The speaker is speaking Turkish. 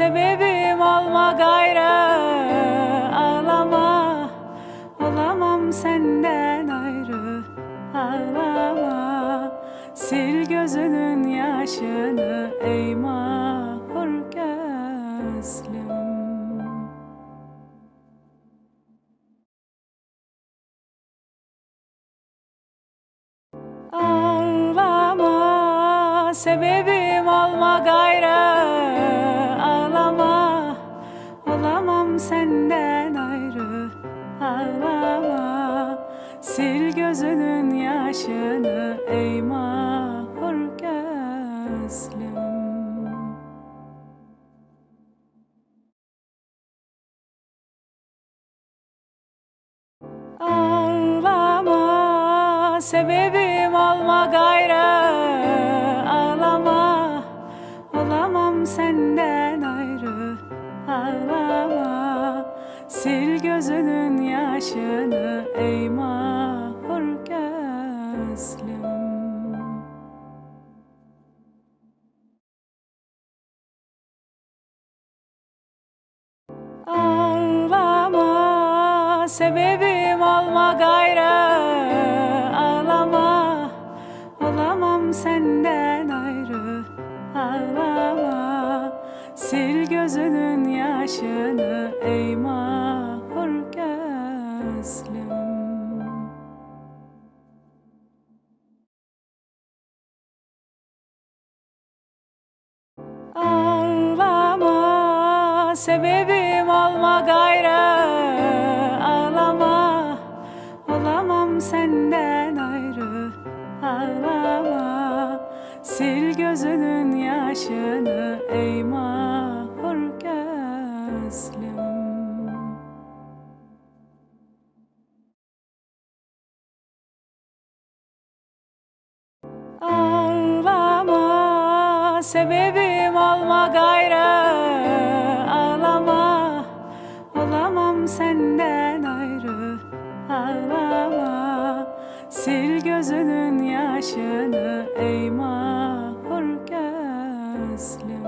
sebebim olma gayrı. Ağlama. Olamam senden ayrı. Ağlama. Sil gözünün yaşını ey mahur gözlüm. Sebebim olma gayrı senden ayrı Ağlama. Sil gözünün yaşını ey mahur gözlüm. Ağlama sebebim olma gayrı. Ağlama olamam senden sil gözünün yaşını ey mahur gözlüm. Ağlama sebebim olma gayrı. Ağlama olamam senden ayrı. Ağlama sil gözünün yaşını ey mahur gözlüm. Ağlama sebebim olma gayrı Ağlama. Olamam senden ayrı Ağlama. Sil gözünün yaşını ey mahur Ağlama sebebim olma gayrı. Ağlama olamam senden ayrı. Ağlama sil gözünün yaşını ey mahur gözlü